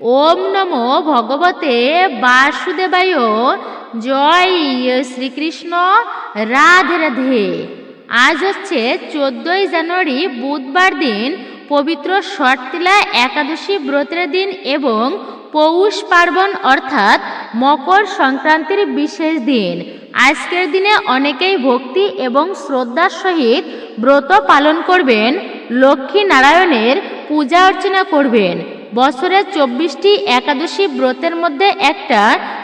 ওম নমো ভগবতে বাসুদেবায়। জয় শ্রীকৃষ্ণ। রাধে রাধে। আজ হচ্ছে চোদ্দোই জানুয়ারি, বুধবার দিন, পবিত্র শর্তিলা একাদশী ব্রতের দিন এবং পৌষ পার্বণ অর্থাৎ মকর সংক্রান্তির বিশেষ দিন। আজকের দিনে অনেকেই ভক্তি এবং শ্রদ্ধার সহিত ব্রত পালন করবেন, লক্ষ্মী নারায়ণের পূজা অর্চনা করবেন। বছরের চব্বিশটি একাদশী ব্রতের মধ্যে একটা।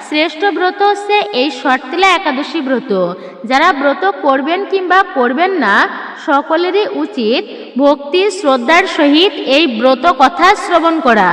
শ্রেষ্ঠ ব্রত হচ্ছে এই শর্তিলা একাদশী ব্রত। যারা ব্রত করবেন কিংবা করবেন না, সকলেরই উচিত ভক্তি, শ্রদ্ধার সহিত এই ব্রত কথা শ্রবণ করা।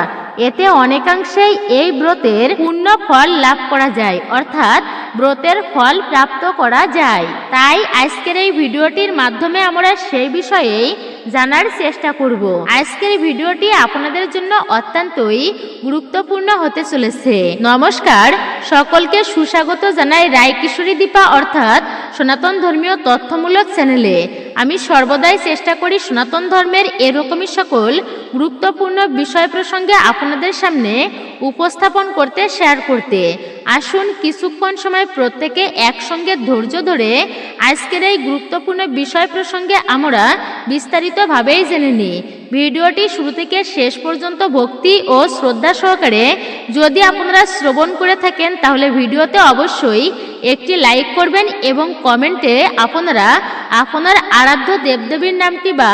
এতে অনেকাংশেই এই ব্রতের পূর্ণ ফল লাভ করা যায়, অর্থাৎ ব্রতের ফল প্রাপ্ত করা যায়। তাই আজকের এই ভিডিওটির মাধ্যমে আমরা সেই বিষয়েই জানার চেষ্টা করব। আজকের ভিডিওটি আপনাদের জন্য অত্যন্তই গুরুত্বপূর্ণ হতে চলেছে। নমস্কার, সকলকে সুস্বাগত জানাই রায়কিশোরী দীপা অর্থাৎ সনাতন ধর্মীয় তথ্যমূলক চ্যানেলে। আমি সর্বদাই চেষ্টা করি সনাতন ধর্মের এরকমই সকল গুরুত্বপূর্ণ বিষয় প্রসঙ্গে আপনাদের সামনে উপস্থাপন করতে শেয়ার করতে। আসুন কিছুক্ষণ সময় প্রত্যেকে একসঙ্গে ধৈর্য ধরে আজকের এই গুরুত্বপূর্ণ বিষয় প্রসঙ্গে আমরা বিস্তারিতভাবেই জেনে নিই। ভিডিওটি শুরু থেকে শেষ পর্যন্ত ভক্তি ও শ্রদ্ধা সহকারে যদি আপনারা শ্রবণ করে থাকেন, তাহলে ভিডিওতে অবশ্যই একটি লাইক করবেন এবং কমেন্টে আপনারা আপনার আরাধ্য দেবদেবীর নামটি বা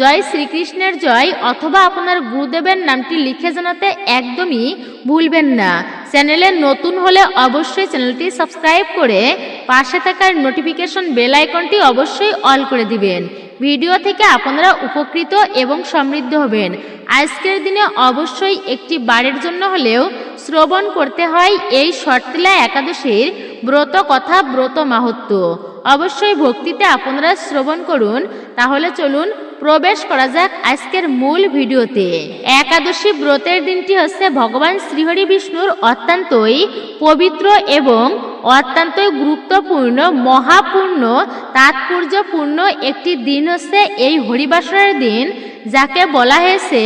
জয় শ্রীকৃষ্ণের জয় অথবা আপনার গুরুদেবের নামটি লিখে জানাতে একদমই ভুলবেন না। চ্যানেলে নতুন হলে অবশ্যই চ্যানেলটি সাবস্ক্রাইব করে পাশে থাকার নোটিফিকেশন বেল আইকনটি অবশ্যই অল করে দিবেন। ভিডিও থেকে আপনারা উপকৃত এবং সমৃদ্ধ হবেন। আজকের দিনে অবশ্যই একটি বারের জন্য হলেও শ্রবণ করতে হয় এই শর্তিলা একাদশীর ব্রত কথা ব্রত মাহাত্ম অবশ্যই ভক্তিতে আপনারা শ্রবণ করুন। তাহলে চলুন প্রবেশ করা যাক আজকের মূল ভিডিওতে। একাদশী ব্রতের দিনটি হচ্ছে ভগবান শ্রীহরি বিষ্ণুর অত্যন্তই পবিত্র এবং অত্যন্তই গুরুত্বপূর্ণ, মহাপূর্ণ, তাৎপর্যপূর্ণ একটি দিন হচ্ছে এই হরিবাসরের দিন, যাকে বলা হয়েছে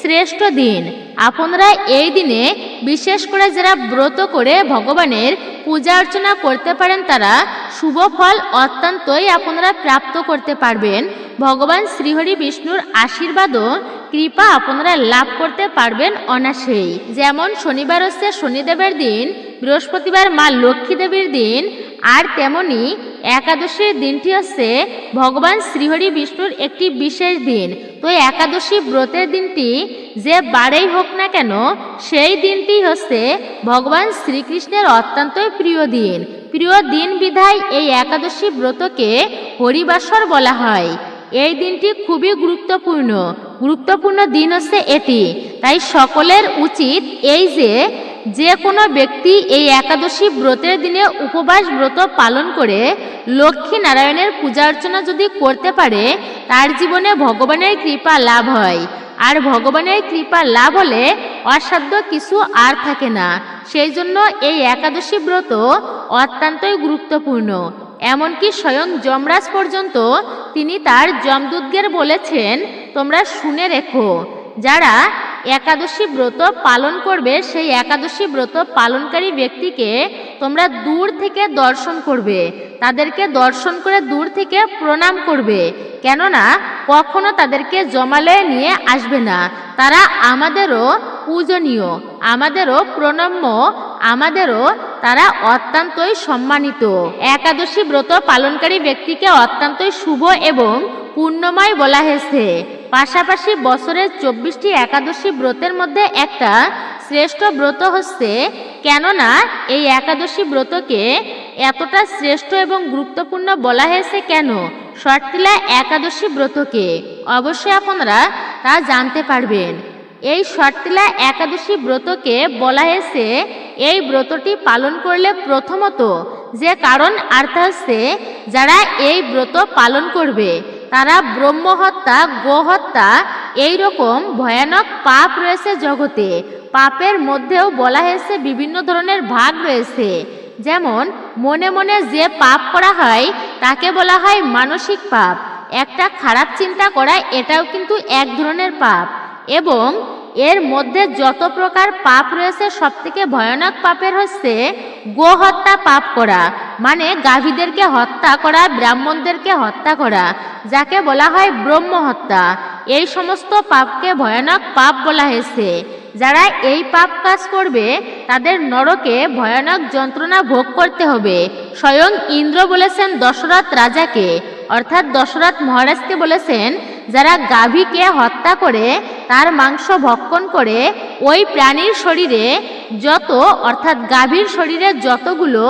শ্রেষ্ঠ দিন। আপনারা এই দিনে বিশেষ করে যারা ব্রত করে ভগবানের পূজা অর্চনা করতে পারেন, তারা শুভ ফল অত্যন্তই আপনারা প্রাপ্ত করতে পারবেন। ভগবান শ্রীহরি বিষ্ণুর আশীর্বাদও কৃপা আপনারা লাভ করতে পারবেন অনাসেই যেমন শনিবার হচ্ছে শনিদেবের দিন, বৃহস্পতিবার মা লক্ষ্মী দেবীর দিন আর তেমনি একাদশীর দিনটি হচ্ছে ভগবান শ্রীহরি বিষ্ণুর একটি বিশেষ দিন। তো একাদশী ব্রতের দিনটি যে বারেই হোক না কেন, সেই দিনটি হচ্ছে ভগবান শ্রীকৃষ্ণের অত্যন্তই প্রিয় দিন। প্রিয় দিন বিধায় এই একাদশী ব্রতকে হরিবাসর বলা হয়। এই দিনটি খুবই গুরুত্বপূর্ণ। গুরুত্বপূর্ণ দিন হচ্ছে এটি। তাই সকলের উচিত এই যে যে কোনো ব্যক্তি এই একাদশী ব্রতের দিনে উপবাস ব্রত পালন করে লক্ষ্মী নারায়ণের পূজা অর্চনা যদি করতে পারে, তার জীবনে ভগবানের কৃপা লাভ হয়। আর ভগবানের কৃপা লাভ হলে অসাধ্য কিছু আর থাকে না। সেই জন্য এই একাদশী ব্রত অত্যন্তই গুরুত্বপূর্ণ। এমনকি স্বয়ং যমরাজ পর্যন্ত তিনি তার যমদূতদের বলেছেন, তোমরা শুনে রেখো। যারা একাদশী ব্রত পালন করবে, সেই একাদশী ব্রত পালনকারী ব্যক্তিকে তোমরা দূর থেকে দর্শন করবে। তাদেরকে দর্শন করে দূর থেকে প্রণাম করবে। কেননা, কখনো তাদেরকে জমালয়ে নিয়ে আসবে না। তারা আমাদেরও পূজনীয়, আমাদেরও প্রণম্য, আমাদেরও তারা অত্যন্তই সম্মানিত। একাদশী ব্রত পালনকারী ব্যক্তিকে অত্যন্তই শুভ এবং পূর্ণময় বলা হয়েছে। পাশাপাশি বছরের চব্বিশটি একাদশী ব্রতের মধ্যে একটা শ্রেষ্ঠ ব্রত হচ্ছে, কেননা এই একাদশী ব্রতকে এতটা শ্রেষ্ঠ এবং গুরুত্বপূর্ণ বলা হয়েছে কেন? শর্তিলা একাদশী ব্রতকে অবশ্যই আপনারা তা জানতে পারবেন। এই শর্তিলা একাদশী ব্রতকে বলা হয়েছে, এই ব্রতটি পালন করলে প্রথমত যে কারণ আর তা হচ্ছে, যারা এই ব্রত পালন করবে তারা ব্রহ্মহত্যা, গোহত্যা এইরকম ভয়ানক পাপ রয়েছে জগতে। পাপের মধ্যেও বলা হয়েছে বিভিন্ন ধরনের ভাগ রয়েছে। যেমন, মনে মনে যে পাপ করা হয়, তাকে বলা হয় মানসিক পাপ। একটা খারাপ চিন্তা করা, এটাও কিন্তু এক ধরনের পাপ। এবং এর মধ্যে যত প্রকার পাপ রয়েছে সব থেকে ভয়ানক পাপের হচ্ছে গো হত্যা পাপ করা। মানে গাভীদেরকে হত্যা করা, ব্রাহ্মণদেরকে হত্যা করা, যাকে বলা হয় ব্রহ্ম হত্যা এই সমস্ত পাপকে ভয়ানক পাপ বলা হয়েছে। যারা এই পাপ কাজ করবে, তাদের নরকে ভয়ানক যন্ত্রণা ভোগ করতে হবে। স্বয়ং ইন্দ্র বলেছেন দশরথ রাজাকে, অর্থাৎ দশরথ মহারাজকে বলেছেন যারা গাভীকে হত্যা করে, তার মাংস ভক্ষণ করে, ওই প্রাণীর শরীরে যত, অর্থাৎ গাভীর শরীরে যতগুলো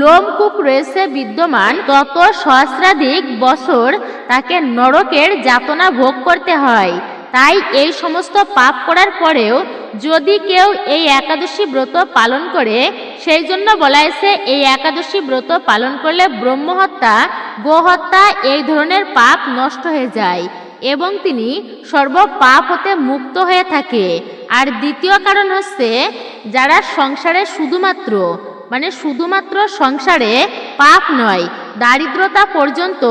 লোমকূপ রয়েছে বিদ্যমান, তত সহস্রাধিক বছর তাকে নরকের যাতনা ভোগ করতে হয়। তাই এই সমস্ত পাপ করার পরেও যদি কেউ এই একাদশী ব্রত পালন করে, সেই জন্য বলা হয়েছে, এই একাদশী ব্রত পালন করলে ব্রহ্মহত্যা, গোহত্যা এই ধরনের পাপ নষ্ট হয়ে যায়। এবং তিনি সর্বপাপ হতে মুক্ত হয়ে থাকে। আর দ্বিতীয় কারণ হচ্ছে, যারা সংসারে শুধুমাত্র মানে শুধুমাত্র সংসারে পাপ নয়, দারিদ্রতা পর্যন্ত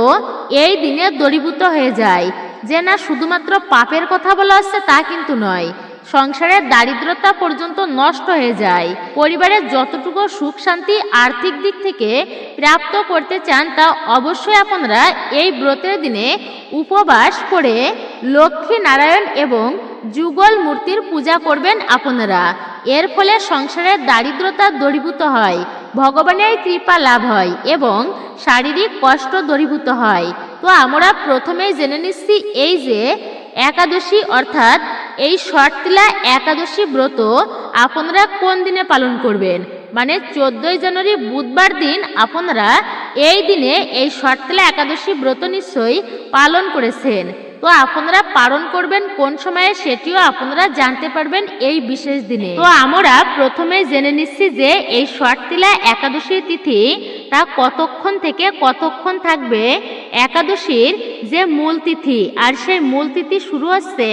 এই দিনে দরিভূত হয়ে যায়। যে না শুধুমাত্র পাপের কথা বলা হচ্ছে তা কিন্তু নয়। সংসারের দারিদ্রতা পর্যন্ত নষ্ট হয়ে যায়। পরিবারের যতটুকু সুখ, শান্তি, আর্থিক দিক থেকে প্রাপ্ত করতে চান, তা অবশ্যই আপনারা এই ব্রতের দিনে উপবাস করে লক্ষ্মী নারায়ণ এবং যুগল মূর্তির পূজা করবেন আপনারা। এর ফলে সংসারের দারিদ্রতা দূরীভূত হয়, ভগবানের কৃপা লাভ হয় এবং শারীরিক কষ্ট দূরীভূত হয়। তো আমরা প্রথমেই জেনে নিচ্ছি এই যে একাদশী, অর্থাৎ এই শর্তিলা একাদশী ব্রত আপনারা কোন দিনে পালন করবেন? মানে চোদ্দই জানুয়ারি বুধবার দিন আপনারা এই দিনে এই শর্তিলা একাদশী ব্রত নিশ্চয়ই পালন করেছেন। তো আপনারা পালন করবেন কোন সময়ে সেটিও আপনারা জানতে পারবেন এই বিশেষ দিনে। তো আমরা প্রথমে জেনে নিচ্ছি যে এই শর্তিলা একাদশীর তিথি তা কতক্ষণ থেকে কতক্ষণ থাকবে? একাদশীর যে মূল তিথি আর সেই মূল তিথি শুরু হচ্ছে,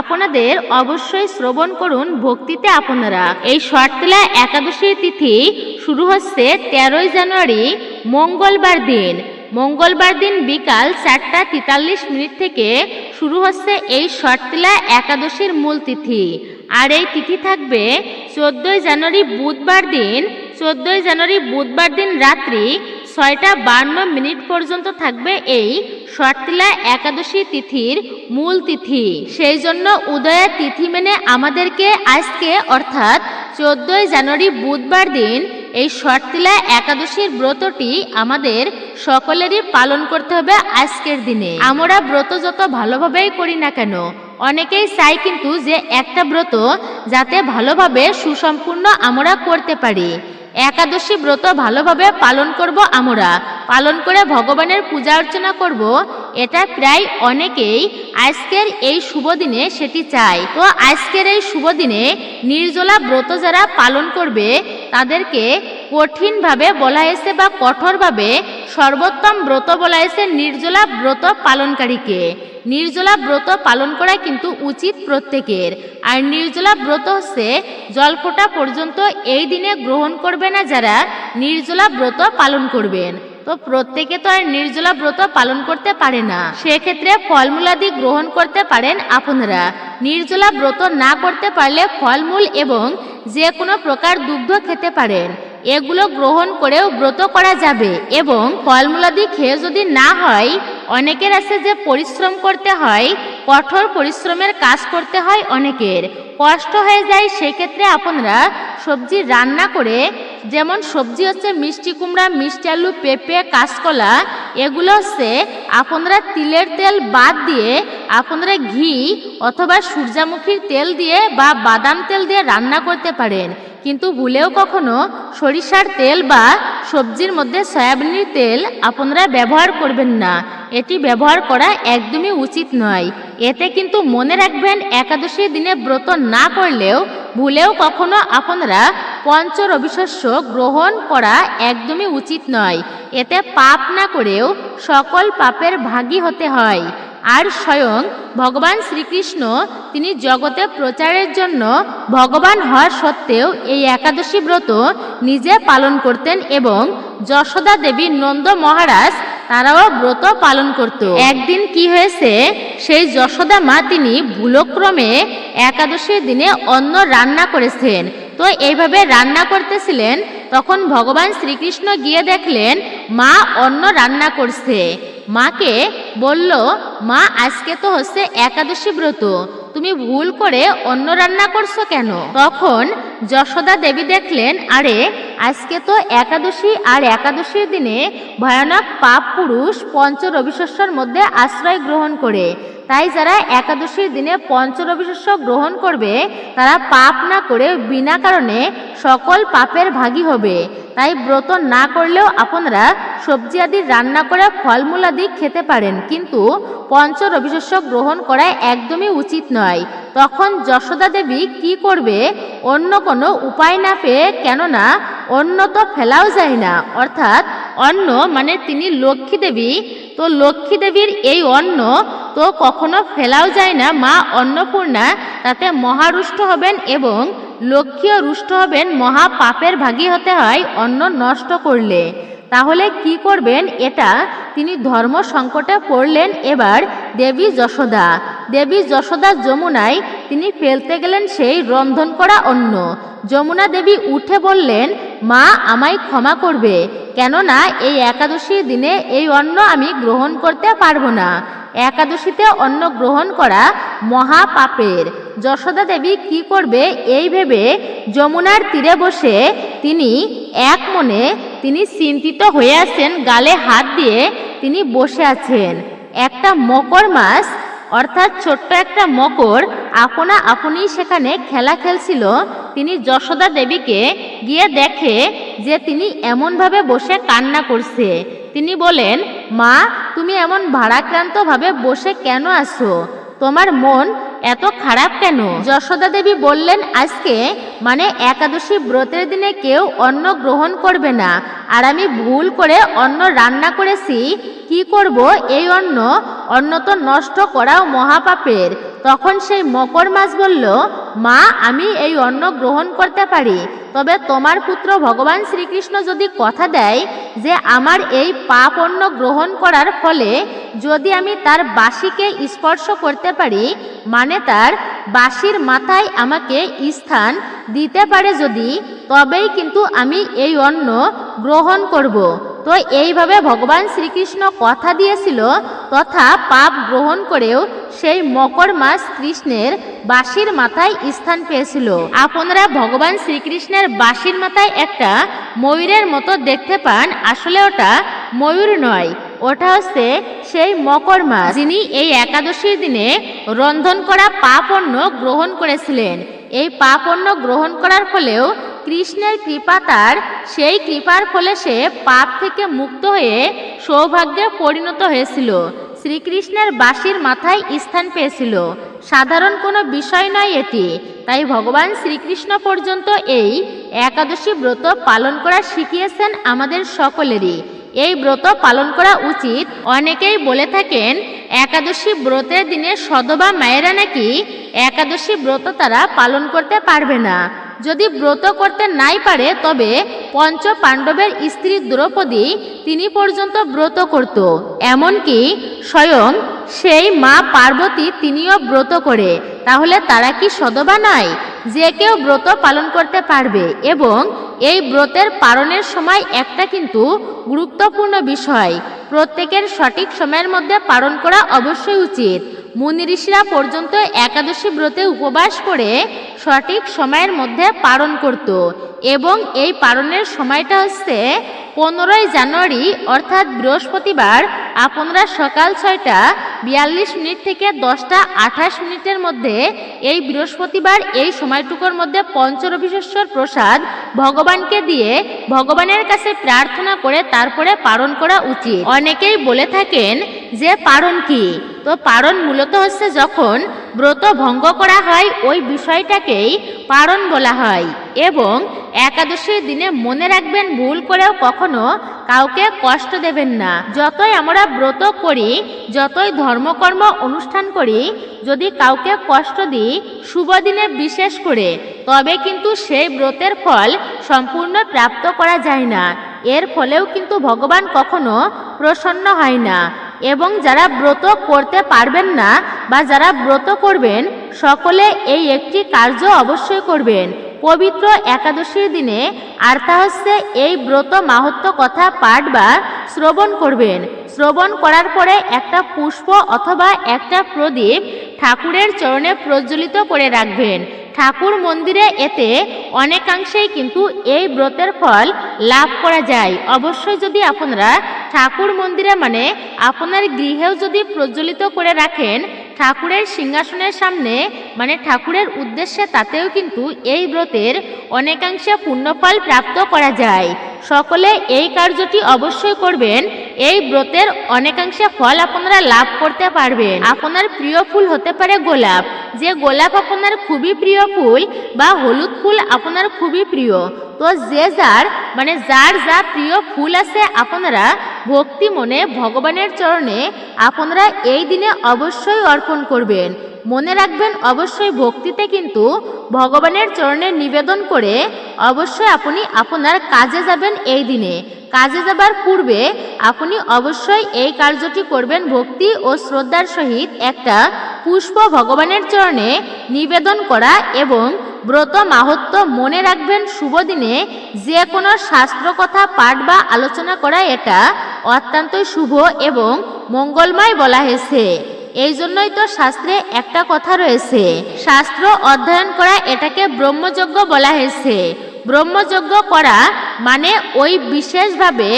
আপনাদের অবশ্যই শ্রবণ করুন ভক্তিতে আপনারা। এই শর্তিলা একাদশীর তিথি শুরু হচ্ছে তেরোই জানুয়ারি, মঙ্গলবার দিন। মঙ্গলবার দিন বিকাল চারটা তেতাল্লিশ মিনিট থেকে শুরু হচ্ছে এই শর্তিলা একাদশীর মূল তিথি। আর এই তিথি থাকবে চোদ্দোই জানুয়ারি বুধবার দিন। চোদ্দই জানুয়ারি বুধবার দিন রাত্রি ছয়টা বান্ন মিনিট পর্যন্ত থাকবে এই শর্তিলা একাদশী তিথির মূল তিথি। সেই জন্য উদয়া তিথি মেনে আমাদেরকে আজকে অর্থাৎ চোদ্দই জানুয়ারি বুধবার দিন এই শর্তিলা একাদশীর ব্রতটি আমাদের সকলেরই পালন করতে হবে আজকের দিনে। আমরা ব্রত যত ভালোভাবেই করি না কেন, অনেকেই চাই কিন্তু যে একটা ব্রত যাতে ভালোভাবে সুসম্পূর্ণ আমরা করতে পারি। একাদশী ব্রত ভালোভাবে পালন করব আমরা পালন করে ভগবানের পূজা অর্চনা করব, এটা প্রায় অনেকেই আজকের এই শুভ দিনে সেটি চায়। তো আজকের এই শুভ দিনে নির্জলা ব্রত যারা পালন করবে, তাদেরকে কঠিনভাবে বলা হয়েছে বা কঠোরভাবে সর্বোত্তম ব্রত বলা হয়েছে নির্জলা ব্রত পালনকারীকে। নির্জলা ব্রত পালন করা কিন্তু উচিত প্রত্যেকের। আর নির্জলা ব্রত হচ্ছে জলফোটা পর্যন্ত এই দিনে গ্রহণ করবে না যারা নির্জলা ব্রত পালন করবেন। তো প্রত্যেকে তো আর নির্জলা ব্রত পালন করতে পারে না। সেক্ষেত্রে ফলমূলাদি গ্রহণ করতে পারেন আপনারা। নির্জলা ব্রত না করতে পারলে ফলমূল এবং যে কোনো প্রকার দুগ্ধ খেতে পারেন। এগুলো গ্রহণ করেও ব্রত করা যাবে এবং ফলমূলাদি খেয়ে যদি না হয় অনেকের আছে যে পরিশ্রম করতে হয়, কঠোর পরিশ্রমের কাজ করতে হয় অনেকের। কষ্ট হয়ে যায়, সেক্ষেত্রে আপনারা সবজি রান্না করে, যেমন সবজি হচ্ছে মিষ্টি কুমড়া, মিষ্টি আলু, পেঁপে, কাঁচকলা, এগুলো হচ্ছে আপনারা তিলের তেল বাদ দিয়ে আপনারা ঘি অথবা সূর্যমুখীর তেল দিয়ে বা বাদাম তেল দিয়ে রান্না করতে পারেন। কিন্তু ভুলেও কখনো সরিষার তেল বা সবজির মধ্যে সয়াবিনের তেল আপনারা ব্যবহার করবেন না। এটি ব্যবহার করা একদমই উচিত নয়। এতে কিন্তু মনে রাখবেন একাদশী দিনে ব্রত না করলেও ভুলেও কখনো আপনারা পঞ্চ রবিশস্য গ্রহণ করা একদমই উচিত নয়। এতে পাপ না করেও সকল পাপের ভাগী হতে হয়। আর স্বয়ং ভগবান শ্রীকৃষ্ণ, তিনি জগতে প্রচারের জন্য ভগবান হওয়া সত্ত্বেও এই একাদশী ব্রত নিজে পালন করতেন এবং যশোদা দেবী নন্দ মহারাজ তারাও ব্রত পালন করত। একদিন কি হয়েছে, সেই যশোদা মা তিনি ভুলক্রমে একাদশীর দিনে অন্ন রান্না করেছেন তো এইভাবে রান্না করতেছিলেন, তখন ভগবান শ্রীকৃষ্ণ গিয়ে দেখলেন, মা অন্ন রান্না করছে। মাকে বলল, মা, আজকে তো হচ্ছে একাদশী ব্রত। তুমি ভুল করে অন্য রান্না করছ কেন? তখন যশোদা দেবী দেখলেন, আরে, আজকে তো একাদশী, আর একাদশীর দিনে ভয়ানক পাপ পুরুষ পঞ্চ রবিশস্যর মধ্যে আশ্রয় গ্রহণ করে। তাই যারা একাদশীর দিনে পঞ্চ রবিশস্য গ্রহণ করবে, তারা পাপ না করে বিনা কারণে সকল পাপের ভাগী হবে। তাই ব্রত না করলেও আপনারা সবজি আদি রান্না করে ফলমূল আদি খেতে পারেন। কিন্তু পঞ্চ রবিশস্য গ্রহণ করা একদমই উচিত নয়। তখন যশোদা দেবী কি করবে? অন্য কোনো উপায় না পেয়ে কেননা অন্য তো ফেলাও যায় না। অর্থাৎ অন্ন মানে তিনি লক্ষ্মী দেবী। তো লক্ষ্মী দেবীর এই অন্ন তো কখনো ফেলাও যায় না। মা অন্নপূর্ণা তাতে মহারুষ্ট হবেন এবং লক্ষ্মীও রুষ্ট হবেন, মহা পাপের ভাগী হতে হয়, অন্ন নষ্ট করলে। তাহলে কি করবেন? এটা তিনি ধর্ম সংকটে পড়লেন এবার দেবী যশোদা। দেবী যশোদা যমুনায় তিনি ফেলতে গেলেন সেই রন্ধন করা অন্ন। যমুনা দেবী উঠে বললেন, মা, আমায় ক্ষমা করবে। কেননা এই একাদশীর দিনে এই অন্ন আমি গ্রহণ করতে পারব না। একাদশীতে অন্ন গ্রহণ করা মহা পাপের যশোদা দেবী কি করবে এই ভেবে যমুনার তীরে বসে তিনি এক মনে তিনি চিন্তিত হয়ে আছেন, গালে হাত দিয়ে তিনি বসে আছেন। একটা মকর মাস, অর্থাৎ ছোট্ট একটা মকর, আপনা আপনি সেখানে খেলা খেলছিল। তিনি যশোদা দেবীকে গিয়ে দেখে যে তিনি এমনভাবে বসে কান্না করছে। তিনি বলেন মা, তুমি এমন ভারাক্রান্তভাবে বসে কেন আসো তোমার মন এত খারাপ কেন? যশোদা দেবী বললেন, আজকে মানে একাদশী ব্রতের দিনে কেউ অন্ন গ্রহণ করবে না। আর আমি ভুল করে অন্ন রান্না করেছি, কি করব? এই অন্ন অন্ন তো নষ্ট করাও মহাপাপের। তখন সেই মকর মাছ বলল, মা, আমি এই অন্ন গ্রহণ করতে পারি। তবে তোমার পুত্র ভগবান শ্রীকৃষ্ণ যদি কথা দেয় যে আমার এই পাপ অন্ন গ্রহণ করার ফলে যদি আমি তার বাসিকে স্পর্শ করতে পারি মানে তার বাসির মাথায় আমাকে স্থান দিতে পারে যদি, তবেই কিন্তু আমি এই অন্ন গ্রহণ করব। তো এইভাবে ভগবান শ্রীকৃষ্ণ কথা দিয়েছিল, তথা পাপ গ্রহণ করেও সেই মকর মাস কৃষ্ণের বাঁশির মাথায় স্থান পেয়েছিল। আপনারা ভগবান শ্রীকৃষ্ণের বাসির মাথায় একটা ময়ূরের মতো দেখতে পান, আসলে ওটা ময়ূর নয়, ওটা হচ্ছে সেই মকর মাস। যিনি এই একাদশীর দিনে রন্ধন করা পাপ অন্ন গ্রহণ করেছিলেন। এই পাপন্য গ্রহণ করার ফলেও কৃষ্ণের কৃপা তার। সেই কৃপার ফলে সে পাপ থেকে মুক্ত হয়ে সৌভাগ্যে পরিণত হয়েছিল। শ্রীকৃষ্ণের বাঁশির মাথায় স্থান পেয়েছিল। সাধারণ কোনো বিষয় নয় এটি। তাই ভগবান শ্রীকৃষ্ণ পর্যন্ত এই একাদশী ব্রত পালন করা শিখিয়েছেন আমাদের সকলেরই। এই ব্রত পালন করা উচিত। অনেকেই বলে থাকেন, একাদশী ব্রতের দিনে সদবা মায়েরা নাকি একাদশী ব্রত তারা পালন করতে পারবে না। যদি ব্রত করতে নাই পারে, তবে পঞ্চ পাণ্ডবের স্ত্রী দ্রৌপদী তিনি পর্যন্ত ব্রত করত। এমনকি স্বয়ং সেই মা পার্বতী তিনিও ব্রত করে। তাহলে তারা কি সদবা নয় যে কেউ ব্রত পালন করতে পারবে? এবং এই ব্রতের পালনের সময় একটা কিন্তু গুরুত্বপূর্ণ বিষয়, প্রত্যেকের সঠিক সময়ের মধ্যে পালন করা অবশ্যই উচিত। মুনি ঋষিরা পর্যন্ত একাদশী ব্রতে উপবাস করে সঠিক সময়ের মধ্যে পালন করত। এবং এই পালনের সময়টা হচ্ছে পনেরোই জানুয়ারি, অর্থাৎ বৃহস্পতিবার, আপনারা সকাল ছয়টা বিয়াল্লিশ মিনিট থেকে দশটা আঠাশ মিনিটের মধ্যে এই বৃহস্পতিবার এই সময়টুকুর মধ্যে পঞ্চরবিশেশ্বর প্রসাদ ভগবানকে দিয়ে ভগবানের কাছে প্রার্থনা করে তারপরে পালন করা উচিত। অনেকেই বলে থাকেন যে পারণ কি? তো পারণ মূলত হচ্ছে যখন ব্রত ভঙ্গ করা হয়, ওই বিষয়টাকেই পারণ বলা হয় এবং একাদশীর দিনে মনে রাখবেন, ভুল করেও কখনো কাউকে কষ্ট দেবেন না। যতই আমরা ব্রত করি, যতই ধর্মকর্ম অনুষ্ঠান করি, যদি কাউকে কষ্ট দিই, শুভ দিনে বিশেষ করে, তবে কিন্তু সেই ব্রতের ফল সম্পূর্ণ প্রাপ্ত করা যায় না। এর ফলেও কিন্তু ভগবান কখনো প্রসন্ন হয় না। এবং যারা ব্রত করতে পারবেন না বা যারা ব্রত করবেন, সকলে এই একটি কার্য অবশ্যই করবেন। পবিত্র একাদশীর দিনে আর তা হচ্ছে এই ব্রত মাহাত্ম কথা পাঠ বা শ্রবণ করবেন। শ্রবণ করার পরে একটা পুষ্প অথবা একটা প্রদীপ ঠাকুরের চরণে প্রজ্বলিত করে রাখবেন। ঠাকুর মন্দিরে এতে অনেকাংশেই কিন্তু এই ব্রতের ফল লাভ করা যায়। অবশ্যই যদি আপনারা ঠাকুর মন্দিরে মানে আপনার গৃহেও যদি প্রজ্বলিত করে রাখেন, ঠাকুরের সিংহাসনের সামনে মানে ঠাকুরের উদ্দেশ্যে তাতেও কিন্তু এই ব্রতের অনেকাংশে পুণ্যফল প্রাপ্ত করা যায়। সকলে এই কার্যটি অবশ্যই করবেন। এই ব্রতের অনেকাংশে ফল আপনারা লাভ করতে পারবেন। আপনার প্রিয় ফুল হতে পারে গোলাপ। যে গোলাপ আপনার খুবই প্রিয় ফুল বা হলুদ ফুল আপনার খুবই প্রিয়, তো যে যার মানে যার যা প্রিয় ফুল আছে আপনারা ভক্তি মনে ভগবানের চরণে আপনারা এই দিনে অবশ্যই অর্পণ করবেন। মনে রাখবেন, অবশ্যই ভক্তিতে কিন্তু ভগবানের চরণে নিবেদন করে অবশ্যই আপনি আপনার কাজে যাবেন এই দিনে। কাজে যাবার পূর্বে আপনি অবশ্যই এই কার্যটি করবেন ভক্তি ও শ্রদ্ধার সহিত একটা পুষ্প ভগবানের চরণে নিবেদন করা এবং ব্রত মাহাত্ম মনে রাখবেন শুভ দিনে যে কোনো শাস্ত্র কথা, পাঠ বা আলোচনা করা এটা অত্যন্তই শুভ এবং মঙ্গলময় বলা হয়েছে। এই জন্যই তো শাস্ত্রে একটা কথা রয়েছে। শাস্ত্র অধ্যয়ন করা এটাকে ব্রহ্মযজ্ঞ বলা হয়েছে। ব্রহ্মযজ্ঞ করা মানে ওই বিশেষভাবে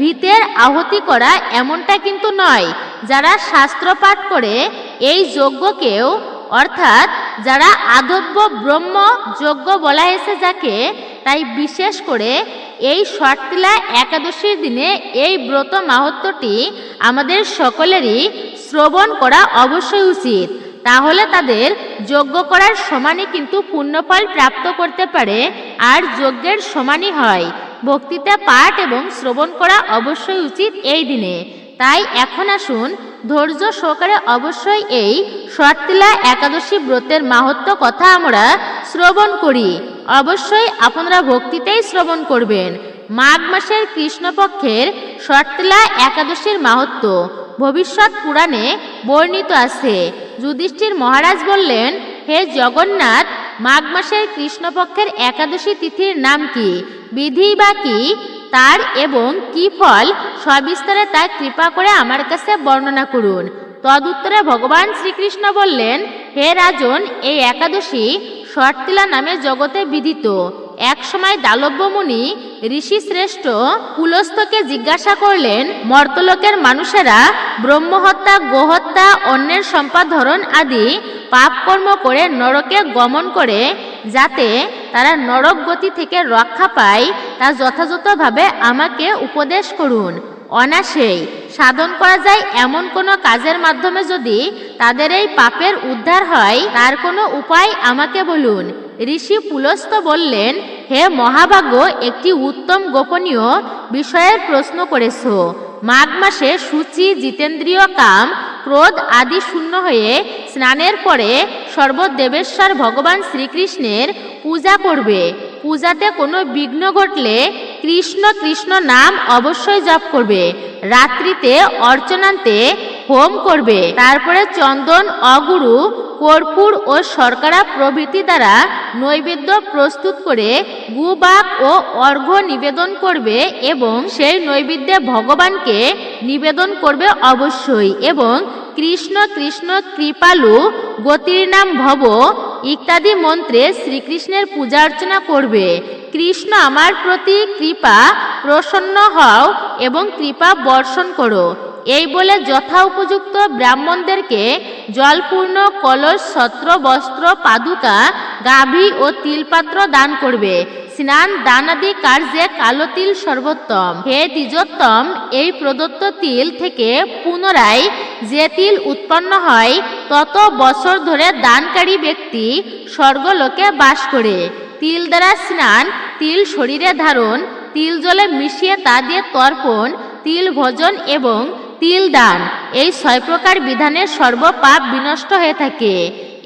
ভিতের আহতি করা এমনটা কিন্তু নয়। যারা শাস্ত্র পাঠ করে, এই যজ্ঞকেও অর্থাৎ যারা আদব্য ব্রহ্ম যজ্ঞ বলা হয়েছে যাকে তাই বিশেষ করে এই শর্তিলা একাদশীর দিনে এই ব্রত মাহাত্মটি আমাদের সকলেরই শ্রবণ করা অবশ্যই উচিত। তাহলে তাদের যজ্ঞ করার সমানই কিন্তু পুণ্যফল প্রাপ্ত করতে পারে আর যজ্ঞের সমানই হয়। ভক্তিতে পাঠ এবং শ্রবণ করা অবশ্যই উচিত এই দিনে। তাই এখন আসুন, ধৈর্য সহকারে অবশ্যই এই শর্তিলা একাদশী ব্রতের মাহাত্ম কথা আমরা শ্রবণ করি। অবশ্যই আপনারা ভক্তিতেই শ্রবণ করবেন। মাঘ মাসের কৃষ্ণপক্ষের শর্তিলা একাদশীর মাহাত্ম ভবিষ্যৎ পুরাণে বর্ণিত আছে। যুধিষ্ঠির মহারাজ বললেন, হে জগন্নাথ, মাঘ মাসের কৃষ্ণপক্ষের একাদশী তিথির নাম কি? বিধি বা কি? তার এবং কি ফল? সবিস্তারে তা কৃপা করে আমার কাছে বর্ণনা করুন। তদুত্তরে ভগবান শ্রীকৃষ্ণ বললেন, হে রাজন, এই একাদশী শর্তিলা নামে জগতে বিদিত। এক সময় দালব্য মুনি ঋষি শ্রেষ্ঠ পুলস্তকে জিজ্ঞাসা করলেন, মর্তলোকের মানুষেরা ব্রহ্মহত্যা, গোহত্যা, অন্যের সম্পাধরণ আদি পাপকর্ম করে নরকে গমন করে, যাতে তারা নরক গতি থেকে রক্ষা পায়, তা যথাযথভাবে আমাকে উপদেশ করুন। অনাসেই সাধন করা যায় এমন কোনো কাজের মাধ্যমে যদি তাদের এই পাপের উদ্ধার হয়, তার কোনো উপায় আমাকে বলুন। ঋষি পুলস্ত বললেন, হে মহাভাগ্য, একটি উত্তম গোপনীয় বিষয়ের প্রশ্ন করেছ। মাঘ মাসে সূচি, জিতেন্দ্রীয় কাম, ক্রোধ আদি শূন্য হয়ে স্নানের পরে সর্বদেবেশ্বর ভগবান শ্রীকৃষ্ণের পূজা করবে। পূজাতে কোনো বিঘ্ন ঘটলে কৃষ্ণ কৃষ্ণ নাম অবশ্যই জপ করবে। রাত্রিতে অর্চনান্তে হোম করবে। তারপরে চন্দন, অগুরু, কর্পূর ও শর্করা প্রভৃতি দ্বারা নৈবেদ্য প্রস্তুত করে গুবাক ও অর্ঘ্য নিবেদন করবে এবং সেই নৈবেদ্যে ভগবানকে নিবেদন করবে অবশ্যই এবং কৃষ্ণ কৃষ্ণ কৃপালু, গতির নাম ভব, ইত্যাদি মন্ত্রে শ্রীকৃষ্ণের পূজা অর্চনা করবে। কৃষ্ণ আমার প্রতি কৃপা প্রসন্ন হও এবং কৃপা বর্ষণ করো। এই বলে যথা উপযুক্ত ব্রাহ্মণদেরকে জলপূর্ণ কলস, ছত্র, বস্ত্র, পাদুকা, গাভী ও তিলপাত্র দান করবে। স্নান, দানাদি কার্যে কালো তিল সর্বোত্তম। হে দ্বিজোত্তম, এই প্রদত্ত তিল থেকে পুনরায় যে তিল উৎপন্ন হয়, তত বছর ধরে দানকারী ব্যক্তি স্বর্গলোকে বাস করে। তিল দ্বারা স্নান, তিল শরীরে ধারণ, তিল জলে মিশিয়ে তা দিয়ে তর্পণ, তিল ভোজন এবং তিল দান। এই ছয় প্রকার বিধানের সর্বপাপ বিনষ্ট হয়ে থাকে।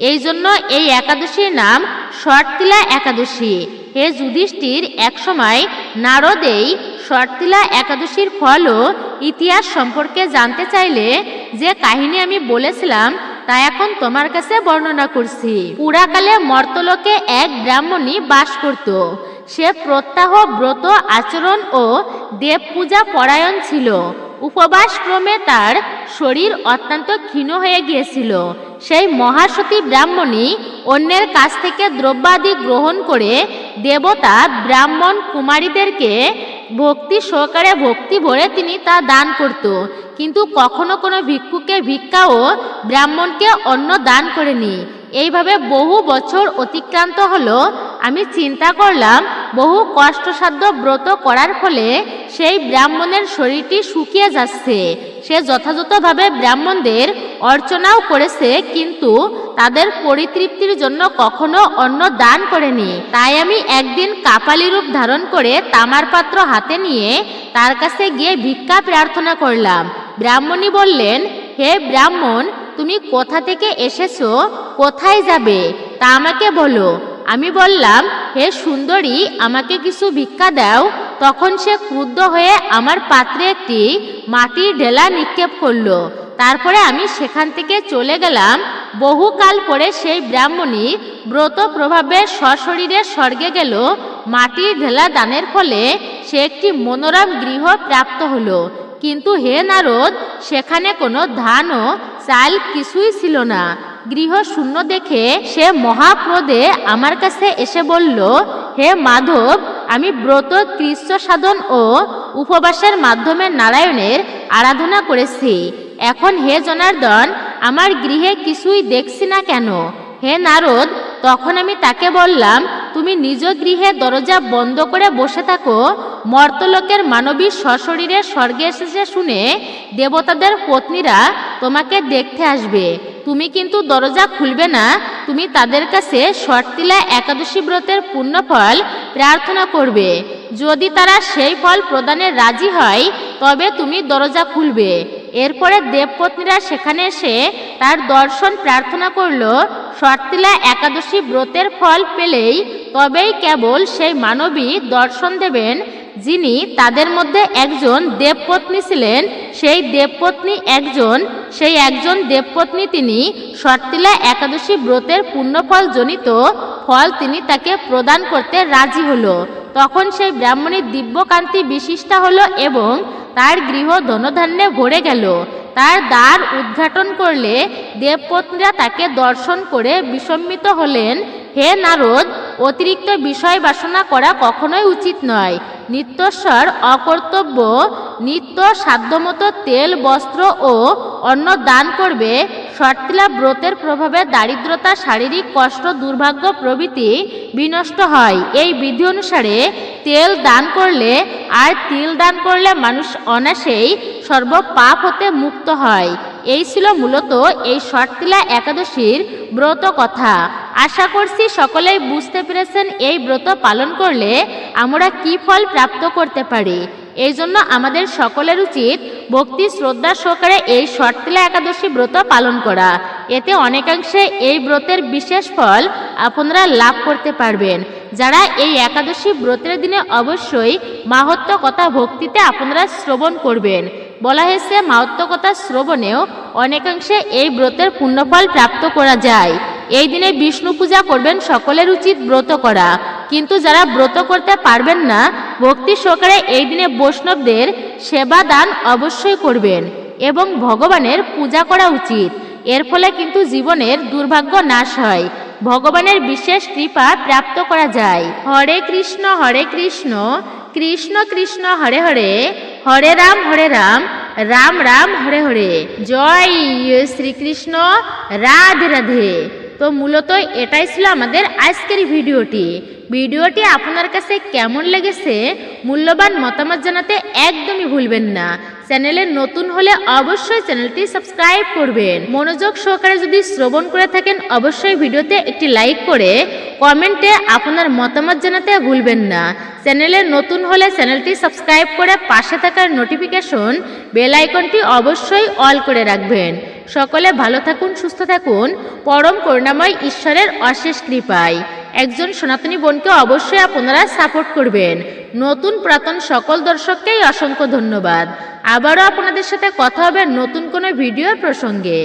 এই জন্য এই একাদশীর নাম শর্তিলা একাদশী। হে যুধিষ্ঠির, একসময় নারদেই শর্তিলা একাদশীর ফল ও ইতিহাস সম্পর্কে জানতে চাইলে যে কাহিনী আমি বলেছিলাম, তা এখন তোমার কাছে বর্ণনা করছি। পুরাকালে মর্তলোকে এক ব্রাহ্মণী বাস করত। সে প্রত্যাহ ব্রত আচরণ ও দেব পূজা পরায়ণ ছিল। উপবাস ক্রমে তার শরীর অত্যন্ত ক্ষীণ হয়ে গিয়েছিল। সেই মহাসতী ব্রাহ্মণী অন্যের কাছ থেকে দ্রব্যাদি গ্রহণ করে দেবতা ব্রাহ্মণ কুমারীদেরকে ভক্তি সহকারে ভক্তি ভরে তিনি তা দান করত। কিন্তু কখনো কোনো ভিক্ষুকে ভিক্ষা ও ব্রাহ্মণকে অন্ন দান করেনি। এইভাবে বহু বছর অতিক্রান্ত হলো আমি চিন্তা করলাম, বহু কষ্টসাধ্য ব্রত করার ফলে সেই ব্রাহ্মণের শরীরটি শুকিয়ে যাচ্ছে। সে যথাযথভাবে ব্রাহ্মণদের অর্চনাও করেছে, কিন্তু তাদের পরিতৃপ্তির জন্য কখনো অন্ন দান করেনি। তাই আমি একদিন কাপালি রূপ ধারণ করে তামার পাত্র হাতে নিয়ে তার কাছে গিয়ে ভিক্ষা প্রার্থনা করলাম। ব্রাহ্মণী বললেন, হে ব্রাহ্মণ, তুমি কোথা থেকে এসেছ? কোথায় যাবে? তা আমাকে বলো। আমি বললাম, হে সুন্দরী, আমাকে কিছু ভিক্ষা দাও। তখন সে ক্রুদ্ধ হয়ে আমার পাত্রে একটি মাটির ঢেলা নিক্ষেপ করল। তারপরে আমি সেখান থেকে চলে গেলাম। বহুকাল পরে সেই ব্রাহ্মণী ব্রত প্রভাবে সশরীরে স্বর্গে গেল। মাটির ঢেলা দানের ফলে সে একটি মনোরম গৃহ প্রাপ্ত হলো। কিন্তু হে নারদ, সেখানে কোনো ধান ও চাল কিছুই ছিল না। গৃহ শূন্য দেখে সে মহাপ্রদে আমার কাছে এসে বলল, হে মাধব, আমি ব্রত কৃষ্ণ সাধন ও উপবাসের মাধ্যমে নারায়ণের আরাধনা করেছি। এখন হে জনার্দন, আমার গৃহে কিছুই দেখছি না কেন? হে নারদ, তখন আমি তাকে বললাম, তুমি নিজ গৃহে দরজা বন্ধ করে বসে থাকো। মর্তলোকের মানবী সশরীরে স্বর্গে এসেছে শুনে দেবতাদের পত্নীরা তোমাকে দেখতে আসবে। তুমি কিন্তু দরজা খুলবে না। তুমি তাদের কাছে শর্তিলা একাদশী ব্রতের পুণ্যফল প্রার্থনা করবে। যদি তারা সেই ফল প্রদানে রাজি হয়, তবে তুমি দরজা খুলবে। এরপরে দেবপত্নীরা সেখানে এসে তার দর্শন প্রার্থনা করল, শর্তিলা একাদশী ব্রতের ফল পেলেই তবেই কেবল সেই মানবী দর্শন দেবেন। যিনি তাদের মধ্যে একজন দেবপত্নী ছিলেন, সেই দেবপত্নী একজন, সেই একজন দেবপত্নী তিনি শর্তিলা একাদশী ব্রতের পুণ্যফল জনিত ফল তিনি তাকে প্রদান করতে রাজি হলো। তখন সেই ব্রাহ্মণী দিব্যকান্তি বিশিষ্টা হলো এবং তার গৃহ ধনধান্যে ভরে গেল। তার দ্বার উদ্ঘাটন করলে দেবপত্নীরা তাকে দর্শন করে বিসম্মিত হলেন। হে নারদ, অতিরিক্ত বিষয় বাসনা করা কখনোই উচিত নয়। নিত্যস্বর, অকর্তব্য, নিত্য সাধ্যমতো তেল, বস্ত্র ও অন্ন দান করবে। শর্তিলা ব্রতের প্রভাবে দারিদ্রতা, শারীরিক কষ্ট, দুর্ভাগ্য প্রভৃতি বিনষ্ট হয়। এই বিধি অনুসারে তেল দান করলে আর তিল দান করলে মানুষ অনাসেই সর্ব পাপ হতে মুক্ত হয়। এই ছিল মূলত এই শর্তিলা একাদশীর ব্রত কথা। আশা করছি সকলেই বুঝতে পেরেছেন এই ব্রত পালন করলে আমরা কি ফল প্রাপ্ত করতে পারি। এই জন্য আমাদের সকলের উচিত ভক্তি, শ্রদ্ধা সহকারে এই শর্তিলা একাদশী ব্রত পালন করা। এতে অনেকাংশে এই ব্রতের বিশেষ ফল আপনারা লাভ করতে পারবেন। যারা এই একাদশী ব্রতের দিনে অবশ্যই মাহাত্ম কথা ভক্তিতে আপনারা শ্রবণ করবেন। বলা হয়েছে মাহাত্ম কথা শ্রবণেও অনেকাংশে এই ব্রতের পুণ্যফল প্রাপ্ত করা যায়। এই দিনে বিষ্ণু পূজা করবেন সকলের উচিত ব্রত করা। কিন্তু যারা ব্রত করতে পারবেন না, ভক্তি সহকারে এই দিনে বৈষ্ণবদের সেবা দান অবশ্যই করবেন এবং ভগবানের পূজা করা উচিত। এর ফলে কিন্তু জীবনের দুর্ভাগ্য নাশ হয়। ভগবানের বিশেষ কৃপা প্রাপ্ত করা যায়। হরে কৃষ্ণ হরে কৃষ্ণ। কৃষ্ণ কৃষ্ণ হরে হরে হরে রাম হরে রাম রাম রাম হরে হরে। জয় শ্রীকৃষ্ণ, রাধে রাধে। তো মূলত এটাই ছিল আমাদের আজকের ভিডিওটি। ভিডিওটি আপনার কাছে কেমন লেগেছে, মূল্যবান মতামত জানাতে একদমই ভুলবেন না। চ্যানেলে নতুন হলে অবশ্যই চ্যানেলটি সাবস্ক্রাইব করবেন। মনোযোগ সহকারে যদি শ্রবণ করে থাকেন, অবশ্যই ভিডিওতে একটি লাইক করে কমেন্টে আপনার মতামত জানাতে ভুলবেন না। চ্যানেলে নতুন হলে চ্যানেলটি সাবস্ক্রাইব করে পাশে থাকার নোটিফিকেশন বেল আইকনটি অবশ্যই অল করে রাখবেন। সকলে ভালো থাকুন, সুস্থ থাকুন। পরম করুণাময় ঈশ্বরের অশেষ কৃপায়। একজন সনাতনী বোনকে অবশ্যই আপনারা সাপোর্ট করবেন। নতুন প্রাতন সকল দর্শককেই অসংখ্য ধন্যবাদ। আবারও আপনাদের সাথে কথা হবে নতুন কোনো ভিডিওর প্রসঙ্গে।